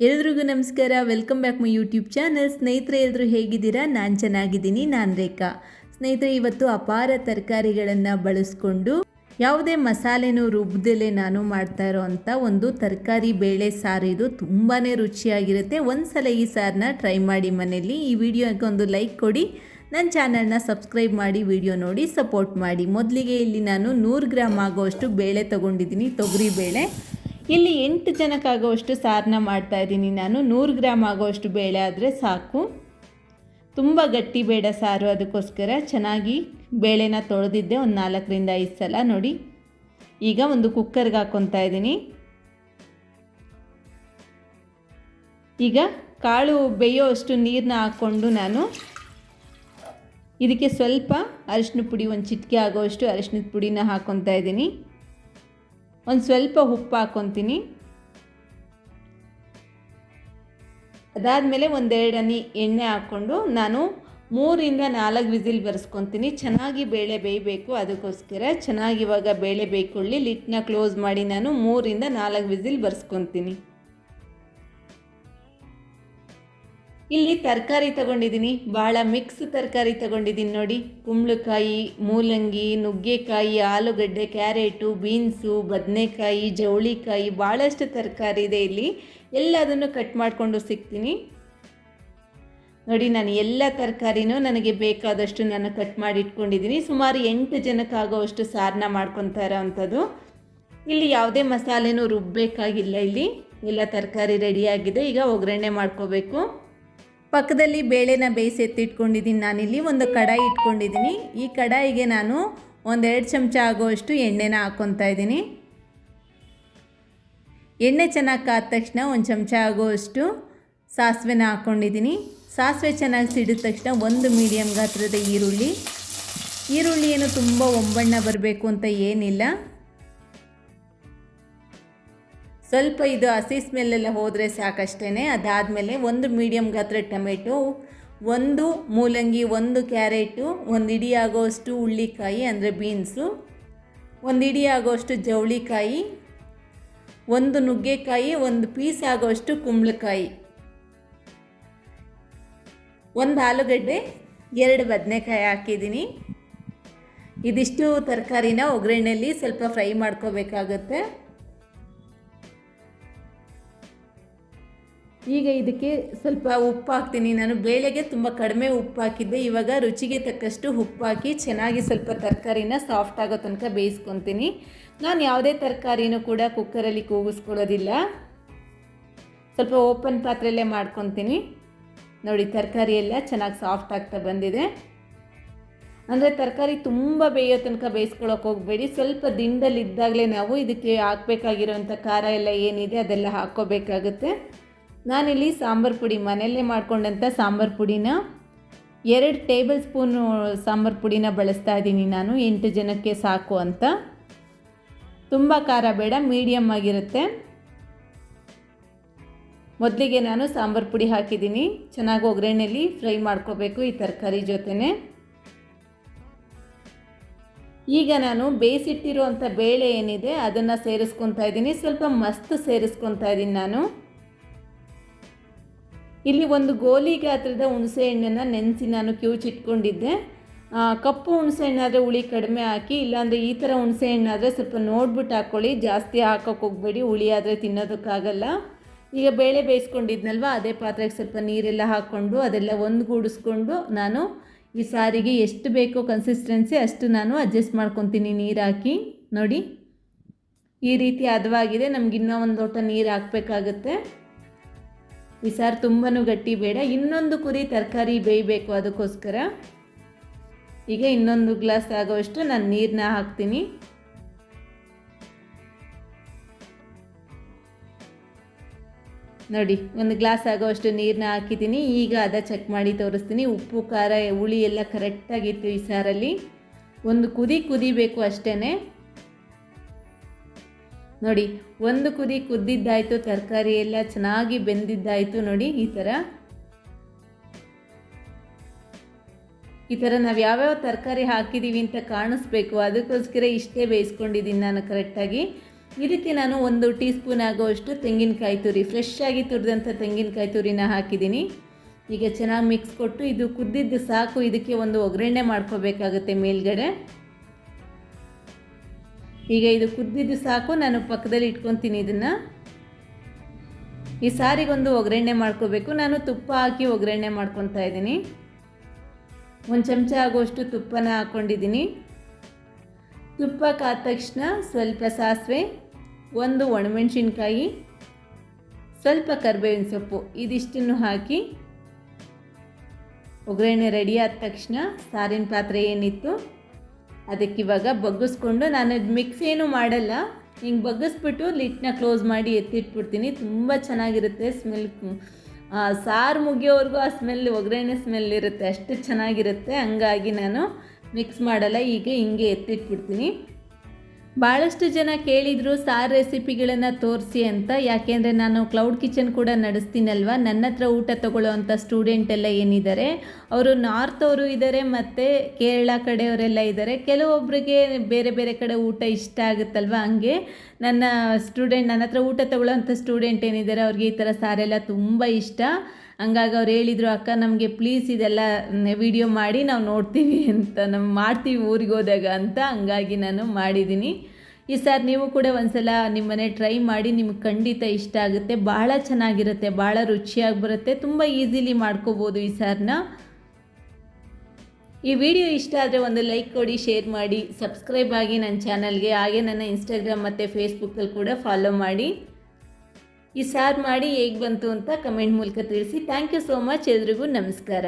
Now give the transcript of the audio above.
ಎಲ್ರಿಗೂ ನಮಸ್ಕಾರ. Welcome back my YouTube channel ಸ್ನೇಹಿತರೆ ಎಲ್ಲರೂ ಹೇಗಿದ್ದೀರಾ? ನಾನು ಚೆನ್ನಾಗಿದ್ದೀನಿ. ನಾನು ರೇಖಾ. ಸ್ನೇಹಿತರೆ, ಇವತ್ತು ಅಪಾರ ತರಕಾರಿಗಳನ್ನು ಬಳಸ್ಕೊಂಡು ಯಾವುದೇ ಮಸಾಲೆನೂ ರುಬ್ಬದಲ್ಲೇ ನಾನು ಮಾಡ್ತಾ ಇರೋವಂಥ ಒಂದು ತರಕಾರಿ ಬೇಳೆ ಸಾರು. ಇದು ತುಂಬಾ ರುಚಿಯಾಗಿರುತ್ತೆ. ಒಂದು ಸಲ ಈ ಸಾರನ್ನ ಟ್ರೈ ಮಾಡಿ ಮನೆಯಲ್ಲಿ. ಈ ವಿಡಿಯೋಗೆ ಒಂದು ಲೈಕ್ ಕೊಡಿ. ನನ್ನ ಚಾನಲ್ನ ಸಬ್ಸ್ಕ್ರೈಬ್ ಮಾಡಿ, ವಿಡಿಯೋ ನೋಡಿ ಸಪೋರ್ಟ್ ಮಾಡಿ. ಮೊದಲಿಗೆ ಇಲ್ಲಿ ನಾನು ನೂರು ಗ್ರಾಮ್ ಆಗೋಷ್ಟು ಬೇಳೆ ತೊಗೊಂಡಿದ್ದೀನಿ. ತೊಗರಿ ಬೇಳೆ. ಇಲ್ಲಿ ಎಂಟು ಜನಕ್ಕಾಗುವಷ್ಟು ಸಾರನ್ನ ಮಾಡ್ತಾ ಇದ್ದೀನಿ ನಾನು. ನೂರು ಗ್ರಾಮ್ ಆಗುವಷ್ಟು ಬೇಳೆ ಆದರೆ ಸಾಕು. ತುಂಬ ಗಟ್ಟಿ ಬೇಡ ಸಾರು ಅದಕ್ಕೋಸ್ಕರ. ಚೆನ್ನಾಗಿ ಬೇಳೆನ ತೊಳೆದಿದ್ದೆ ಒಂದು ನಾಲ್ಕರಿಂದ ಐದು ಸಲ ನೋಡಿ. ಈಗ ಒಂದು ಕುಕ್ಕರ್ಗೆ ಹಾಕ್ಕೊತಾ ಇದ್ದೀನಿ. ಈಗ ಕಾಳು ಬೇಯೋ ಅಷ್ಟು ನೀರನ್ನ ಹಾಕ್ಕೊಂಡು ನಾನು ಇದಕ್ಕೆ ಸ್ವಲ್ಪ ಅರಿಶಿನ ಪುಡಿ, ಒಂದು ಚಿಟಿಕೆ ಆಗೋವಷ್ಟು ಅರಿಶಿನದ ಪುಡಿನ ಹಾಕ್ಕೊತಾ ಇದ್ದೀನಿ. ಒಂದು ಸ್ವಲ್ಪ ಉಪ್ಪು ಹಾಕ್ಕೊತೀನಿ ಅದಾದಮೇಲೆ ಒಂದೆರಡು ಹನಿ ಎಣ್ಣೆ ಹಾಕ್ಕೊಂಡು ನಾನು ಮೂರಿಂದ ನಾಲ್ಕು ವಿಸಿಲ್ ಬರ್ಸ್ಕೊತೀನಿ. ಚೆನ್ನಾಗಿ ಬೇಳೆ ಬೇಯಬೇಕು, ಅದಕ್ಕೋಸ್ಕರ ಚೆನ್ನಾಗಿ ಇವಾಗ ಬೇಳೆ ಬೇಯ್ಕೊಳ್ಳಿ. ಲಿಟ್ನ ಕ್ಲೋಸ್ ಮಾಡಿ ನಾನು ಮೂರಿಂದ ನಾಲ್ಕು ವಿಸಿಲ್ ಬರ್ಸ್ಕೊತೀನಿ. ಇಲ್ಲಿ ತರಕಾರಿ ತಗೊಂಡಿದ್ದೀನಿ ಭಾಳ ಮಿಕ್ಸ್ ತರಕಾರಿ ತಗೊಂಡಿದ್ದೀನಿ ನೋಡಿ. ಕುಂಬಳಕಾಯಿ, ಮೂಲಂಗಿ, ನುಗ್ಗೆಕಾಯಿ, ಆಲೂಗಡ್ಡೆ, ಕ್ಯಾರೆಟು, ಬೀನ್ಸು, ಬದನೆಕಾಯಿ, ಜವಳಿಕಾಯಿ ಭಾಳಷ್ಟು ತರಕಾರಿ ಇದೆ ಇಲ್ಲಿ. ಎಲ್ಲದನ್ನು ಕಟ್ ಮಾಡಿಕೊಂಡು ಸಿಗ್ತೀನಿ. ನೋಡಿ, ನಾನು ಎಲ್ಲ ತರಕಾರಿನೂ ನನಗೆ ಬೇಕಾದಷ್ಟು ನಾನು ಕಟ್ ಮಾಡಿ ಇಟ್ಕೊಂಡಿದ್ದೀನಿ. ಸುಮಾರು ಎಂಟು ಜನಕ್ಕಾಗೋವಷ್ಟು ಸಾರನ್ನ ಮಾಡ್ಕೊತಾ ಇರೋ ಅಂಥದ್ದು ಇಲ್ಲಿ ಯಾವುದೇ ಮಸಾಲೆನೂ ರುಬ್ಬಬೇಕಾಗಿಲ್ಲ ಇಲ್ಲಿ. ಎಲ್ಲ ತರಕಾರಿ ರೆಡಿಯಾಗಿದೆ ಈಗ ಒಗ್ಗರಣೆ ಮಾಡ್ಕೋಬೇಕು. ಪಕ್ಕದಲ್ಲಿ ಬೇಳೆನ ಬೇಯಿಸಿ ಎತ್ತಿಟ್ಕೊಂಡಿದ್ದೀನಿ. ನಾನಿಲ್ಲಿ ಒಂದು ಕಡಾಯಿ ಇಟ್ಕೊಂಡಿದ್ದೀನಿ. ಈ ಕಡಾಯಿಗೆ ನಾನು ಒಂದೆರಡು ಚಮಚ ಆಗುವಷ್ಟು ಎಣ್ಣೆನ ಹಾಕ್ಕೊತಾ ಇದ್ದೀನಿ. ಎಣ್ಣೆ ಚೆನ್ನಾಗಿ ಕಾದ ತಕ್ಷಣ ಒಂದು ಚಮಚ ಆಗುವಷ್ಟು ಸಾಸಿವೆನ ಹಾಕ್ಕೊಂಡಿದ್ದೀನಿ ಸಾಸಿವೆ ಚೆನ್ನಾಗಿ ಸಿಡಿದ ತಕ್ಷಣ ಒಂದು ಮೀಡಿಯಮ್ ಗಾತ್ರದ ಈರುಳ್ಳಿ. ಈರುಳ್ಳಿ ಏನು ತುಂಬ ಒಂಬಣ್ಣ ಬರಬೇಕು ಅಂತ ಏನಿಲ್ಲ. ಸ್ವಲ್ಪ ಇದು ಹಸಿ ಸ್ಮೆಲ್ಲೆಲ್ಲ ಹೋದರೆ ಸಾಕಷ್ಟೇ ಅದಾದಮೇಲೆ ಒಂದು ಮೀಡಿಯಮ್ ಗಾತ್ರ ಟೊಮೆಟೊ, ಒಂದು ಮೂಲಂಗಿ, ಒಂದು ಕ್ಯಾರೆಟು, ಒಂದು ಇಡಿ ಆಗೋಷ್ಟು ಹುಳ್ಳಿಕಾಯಿ ಅಂದರೆ ಬೀನ್ಸು, ಒಂದು ಇಡಿ ಆಗೋಷ್ಟು ಜವಳಿಕಾಯಿ, ಒಂದು ನುಗ್ಗೆಕಾಯಿ, ಒಂದು ಪೀಸ್ ಆಗೋಷ್ಟು ಕುಂಬಳಕಾಯಿ. ಒಂದು ಆಲೂಗಡ್ಡೆ, ಎರಡು ಬದನೆಕಾಯಿ ಹಾಕಿದ್ದೀನಿ. ಇದಿಷ್ಟು ತರಕಾರಿನ ಒಗ್ಗರಣೆಯಲ್ಲಿ ಸ್ವಲ್ಪ ಫ್ರೈ ಮಾಡ್ಕೋಬೇಕಾಗತ್ತೆ. ಈಗ ಇದಕ್ಕೆ ಸ್ವಲ್ಪ ಉಪ್ಪು ಹಾಕ್ತೀನಿ. ನಾನು ಬೇಳೆಗೆ ತುಂಬ ಕಡಿಮೆ ಉಪ್ಪು ಹಾಕಿದ್ದೆ. ಇವಾಗ ರುಚಿಗೆ ತಕ್ಕಷ್ಟು ಉಪ್ಪು ಹಾಕಿ ಚೆನ್ನಾಗಿ ಸ್ವಲ್ಪ ತರಕಾರಿನ ಸಾಫ್ಟ್ ಆಗೋ ತನಕ ಬೇಯಿಸ್ಕೊತೀನಿ. ನಾನು ಯಾವುದೇ ತರಕಾರಿನೂ ಕೂಡ ಕುಕ್ಕರಲ್ಲಿ ಕೂಗಿಸ್ಕೊಳ್ಳೋದಿಲ್ಲ. ಸ್ವಲ್ಪ ಓಪನ್ ಪಾತ್ರೆಯಲ್ಲೇ ಮಾಡ್ಕೊತೀನಿ. ನೋಡಿ, ತರಕಾರಿ ಎಲ್ಲ ಚೆನ್ನಾಗಿ ಸಾಫ್ಟ್ ಆಗ್ತಾ ಬಂದಿದೆ. ಅಂದರೆ ತರಕಾರಿ ತುಂಬ ಬೇಯೋ ತನಕ ಬೇಯಿಸ್ಕೊಳ್ಳೋಕೆ ಹೋಗಬೇಡಿ. ಸ್ವಲ್ಪ ದಿಂಡಲ್ಲಿದ್ದಾಗಲೇ ನಾವು ಇದಕ್ಕೆ ಹಾಕಬೇಕಾಗಿರೋಂಥ ಖಾರ ಎಲ್ಲ ಏನಿದೆ ಅದೆಲ್ಲ ಹಾಕ್ಕೋಬೇಕಾಗುತ್ತೆ. ನಾನಿಲ್ಲಿ ಸಾಂಬಾರು ಪುಡಿ, ಮನೆಯಲ್ಲೇ ಮಾಡ್ಕೊಂಡಂಥ ಸಾಂಬಾರು ಪುಡಿನ ಎರಡು ಟೇಬಲ್ ಸ್ಪೂನು ಸಾಂಬಾರು ಪುಡಿನ ಬಳಸ್ತಾ ಇದ್ದೀನಿ ನಾನು. ಎಂಟು ಜನಕ್ಕೆ ಸಾಕು ಅಂತ. ತುಂಬ ಖಾರ ಬೇಡ ಮೀಡಿಯಮ್ ಆಗಿರುತ್ತೆ. ಮೊದಲಿಗೆ ನಾನು ಸಾಂಬಾರು ಪುಡಿ ಹಾಕಿದ್ದೀನಿ. ಚೆನ್ನಾಗಿ ಒಗ್ಗರಣೆಯಲ್ಲಿ ಫ್ರೈ ಮಾಡ್ಕೋಬೇಕು ಈ ತರಕಾರಿ ಜೊತೆನೆ. ಈಗ ನಾನು ಬೇಯಿಸಿಟ್ಟಿರುವಂಥ ಬೇಳೆ ಏನಿದೆ ಅದನ್ನು ಸೇರಿಸ್ಕೊತಾ ಇದ್ದೀನಿ. ಸ್ವಲ್ಪ ಮಸ್ತ್ ಸೇರಿಸ್ಕೊತಾ ಇದ್ದೀನಿ ನಾನು. ಇಲ್ಲಿ ಒಂದು ಗೋಲಿ ಗಾತ್ರದ ಹುಣಸೆ ಹಣ್ಣನ್ನು ನೆನೆಸಿ ನಾನು ಕ್ಯೂಚಿಟ್ಕೊಂಡಿದ್ದೆ ಕಪ್ಪು ಹುಣಸೆ ಹಣ್ಣಾದರೆ ಹುಳಿ ಕಡಿಮೆ ಹಾಕಿ, ಇಲ್ಲಾಂದರೆ ಈ ಥರ ಹುಣಸೆ ಹಣ್ಣಾದರೆ ಸ್ವಲ್ಪ ನೋಡ್ಬಿಟ್ಟು ಹಾಕ್ಕೊಳ್ಳಿ ಜಾಸ್ತಿ ಹಾಕೋಕೆ ಹೋಗಬೇಡಿ, ಹುಳಿ ಆದರೆ ತಿನ್ನೋದಕ್ಕಾಗಲ್ಲ. ಈಗ ಬೇಳೆ ಬೇಯಿಸ್ಕೊಂಡಿದ್ನಲ್ವ, ಅದೇ ಪಾತ್ರೆಗೆ ಸ್ವಲ್ಪ ನೀರೆಲ್ಲ ಹಾಕ್ಕೊಂಡು ಅದೆಲ್ಲ ಒಂದುಗೂಡಿಸ್ಕೊಂಡು ನಾನು ಈ ಸಾರಿಗೆ ಎಷ್ಟು ಬೇಕೋ ಕನ್ಸಿಸ್ಟೆನ್ಸಿ ಅಷ್ಟು ನಾನು ಅಡ್ಜಸ್ಟ್ ಮಾಡ್ಕೊತೀನಿ ನೀರು ಹಾಕಿ. ನೋಡಿ, ಈ ರೀತಿ ಹದವಾಗಿದೆ, ನಮ್ಗೆ ಇನ್ನೂ ಒಂದು ಲೋಟ ನೀರು ಹಾಕಬೇಕಾಗುತ್ತೆ. ಈ ಸಾರು ತುಂಬಾ ಗಟ್ಟಿ ಬೇಡ. ಇನ್ನೊಂದು ಕುರಿ ತರಕಾರಿ ಬೇಯಬೇಕು ಅದಕ್ಕೋಸ್ಕರ. ಈಗ ಇನ್ನೊಂದು ಗ್ಲಾಸ್ ಆಗೋವಷ್ಟು ನಾನು ನೀರನ್ನ ಹಾಕ್ತೀನಿ. ನೋಡಿ, ಒಂದು ಗ್ಲಾಸ್ ಆಗೋವಷ್ಟು ನೀರನ್ನ ಹಾಕಿದ್ದೀನಿ. ಈಗ ಅದ ಚೆಕ್ ಮಾಡಿ ತೋರಿಸ್ತೀನಿ. ಉಪ್ಪು, ಖಾರ, ಹುಳಿ ಎಲ್ಲ ಕರೆಕ್ಟಾಗಿತ್ತು ಈ ಸಾರಲ್ಲಿ. ಒಂದು ಕುದಿ ಕುದಿಬೇಕು ಅಷ್ಟೇ ನೋಡಿ, ಒಂದು ಕುದಿ ಕುದ್ದಿದ್ದಾಯಿತು, ತರಕಾರಿ ಎಲ್ಲ ಚೆನ್ನಾಗಿ ಬೆಂದಿದ್ದಾಯಿತು ನೋಡಿ, ಈ ಥರ. ಈ ಥರ ನಾವು ಯಾವ್ಯಾವ ತರಕಾರಿ ಹಾಕಿದ್ದೀವಿ ಅಂತ ಕಾಣಿಸ್ಬೇಕು, ಅದಕ್ಕೋಸ್ಕರ ಇಷ್ಟೇ ಬೇಯಿಸ್ಕೊಂಡಿದ್ದೀನಿ ನಾನು ಕರೆಕ್ಟಾಗಿ. ಇದಕ್ಕೆ ನಾನು ಒಂದು ಟೀ ಸ್ಪೂನ್ ಆಗೋಷ್ಟು ತೆಂಗಿನಕಾಯಿ ತುರಿ ಫ್ರೆಶ್ ಆಗಿ ತುರಿದಂಥ ತೆಂಗಿನಕಾಯಿ ತುರಿನ ಹಾಕಿದ್ದೀನಿ. ಈಗ ಚೆನ್ನಾಗಿ ಮಿಕ್ಸ್ ಕೊಟ್ಟು, ಇದು ಕುದ್ದಿದ್ದು ಸಾಕು, ಇದಕ್ಕೆ ಒಂದು ಒಗ್ಗರಣೆ ಮಾಡ್ಕೋಬೇಕಾಗುತ್ತೆ ಮೇಲ್ಗಡೆ. ಈಗ ಇದು ಕುದ್ದಿದ್ದು ಸಾಕು, ನಾನು ಪಕ್ಕದಲ್ಲಿ ಇಟ್ಕೊತೀನಿ ಇದನ್ನು. ಈ ಸಾರಿಗೊಂದು ಒಗ್ಗರಣೆ ಮಾಡ್ಕೋಬೇಕು. ನಾನು ತುಪ್ಪ ಹಾಕಿ ಒಗ್ಗರಣೆ ಮಾಡ್ಕೊತಾ ಇದ್ದೀನಿ. ಒಂದು ಚಮಚ ಆಗುವಷ್ಟು ತುಪ್ಪನ ಹಾಕ್ಕೊಂಡಿದ್ದೀನಿ ತುಪ್ಪ ಕಾದ ತಕ್ಷಣ ಸ್ವಲ್ಪ ಸಾಸಿವೆ, ಒಂದು ಒಣಮೆಣಸಿನ್ಕಾಯಿ, ಸ್ವಲ್ಪ ಕರಿಬೇವಿನ ಸೊಪ್ಪು ಇದಿಷ್ಟನ್ನು ಹಾಕಿ ಒಗ್ಗರಣೆ ರೆಡಿ ಆದ ತಕ್ಷಣ ಸಾರಿನ ಪಾತ್ರೆ ಏನಿತ್ತು ಅದಕ್ಕೆ ಇವಾಗ ಬಗ್ಗಿಸ್ಕೊಂಡು ನಾನು ಅದು ಮಿಕ್ಸ್ ಏನು ಮಾಡಲ್ಲ. ಹಿಂಗೆ ಬಗ್ಗಿಸ್ಬಿಟ್ಟು ಲಿಟ್ನ ಕ್ಲೋಸ್ ಮಾಡಿ ಎತ್ತಿಟ್ಬಿಡ್ತೀನಿ. ತುಂಬ ಚೆನ್ನಾಗಿರುತ್ತೆ ಸ್ಮೆಲ್ ಸಾರು ಮುಗಿಯೋವರೆಗೂ ಆ ಸ್ಮೆಲ್ ಒಗ್ಗರಣೆ ಸ್ಮೆಲ್ ಇರುತ್ತೆ. ಅಷ್ಟು ಚೆನ್ನಾಗಿರುತ್ತೆ. ಹಂಗಾಗಿ ನಾನು ಮಿಕ್ಸ್ ಮಾಡಲ್ಲ. ಈಗ ಹಿಂಗೆ ಎತ್ತಿಟ್ಬಿಡ್ತೀನಿ. ಭಾಳಷ್ಟು ಜನ ಕೇಳಿದರು ಸಾರ್ ರೆಸಿಪಿಗಳನ್ನು ತೋರಿಸಿ ಅಂತ. ಯಾಕೆಂದರೆ ನಾನು ಕ್ಲೌಡ್ ಕಿಚನ್ ಕೂಡ ನಡೆಸ್ತೀನಲ್ವ? ನನ್ನ ಹತ್ರ ಊಟ ತೊಗೊಳ್ಳೋವಂಥ ಸ್ಟೂಡೆಂಟ್ ಎಲ್ಲ ಏನಿದ್ದಾರೆ ಅವರು ನಾರ್ತ್ ಅವರು ಇದ್ದಾರೆ ಮತ್ತು ಕೇರಳ ಕಡೆಯವರೆಲ್ಲ ಇದ್ದಾರೆ ಕೆಲವೊಬ್ಬರಿಗೆ ಬೇರೆ ಬೇರೆ ಕಡೆ ಊಟ ಇಷ್ಟ ಆಗುತ್ತಲ್ವ? ಹಂಗೆ ನನ್ನ ಸ್ಟೂಡೆಂಟ್ ನನ್ನ ಹತ್ರ ಊಟ ತಗೊಳ್ಳೋಂಥ ಸ್ಟೂಡೆಂಟ್ ಏನಿದ್ದಾರೆ ಅವ್ರಿಗೆ ಈ ಥರ ಸಾರೆಲ್ಲ ತುಂಬ ಇಷ್ಟ. ಹಂಗಾಗಿ ಅವ್ರು ಹೇಳಿದರು, ಅಕ್ಕ, ನಮಗೆ ಪ್ಲೀಸ್ ಇದೆಲ್ಲ ವಿಡಿಯೋ ಮಾಡಿ, ನಾವು ನೋಡ್ತೀವಿ ಅಂತ ನಮ್ಮ ಮಾಡ್ತೀವಿ ಊರಿಗೆ ಹೋದಾಗ ಅಂತ ಹಂಗಾಗಿ ನಾನು ಮಾಡಿದ್ದೀನಿ. ಈ ಸರ್ ನೀವು ಕೂಡ ಒಂದ್ಸಲ ನಿಮ್ಮನೆ ಟ್ರೈ ಮಾಡಿ, ನಿಮ್ಗೆ ಖಂಡಿತ ಇಷ್ಟ ಆಗುತ್ತೆ. ಭಾಳ ಚೆನ್ನಾಗಿರುತ್ತೆ ಭಾಳ ರುಚಿಯಾಗಿ ಬರುತ್ತೆ. ತುಂಬ ಈಸಿಲಿ ಮಾಡ್ಕೋಬೋದು ಈ ಸಾರನ್ನ ಈ ವಿಡಿಯೋ ಇಷ್ಟ ಆದರೆ ಒಂದು ಲೈಕ್ ಕೊಡಿ, ಶೇರ್ ಮಾಡಿ, ಸಬ್ಸ್ಕ್ರೈಬ್ ಆಗಿ ನನ್ನ ಚಾನಲ್ಗೆ, ಹಾಗೆ ನನ್ನ ಇನ್ಸ್ಟಾಗ್ರಾಮ್ ಮತ್ತು ಫೇಸ್ಬುಕ್ಕಲ್ಲಿ ಕೂಡ ಫಾಲೋ ಮಾಡಿ. ಈ ಸಾರ್ ಮಾಡಿ ಹೇಗೆ ಬಂತು ಅಂತ ಕಮೆಂಟ್ ಮೂಲಕ ತಿಳಿಸಿ. ಥ್ಯಾಂಕ್ ಯು ಸೋ ಮಚ್ ಎಲ್ರಿಗೂ, ನಮಸ್ಕಾರ.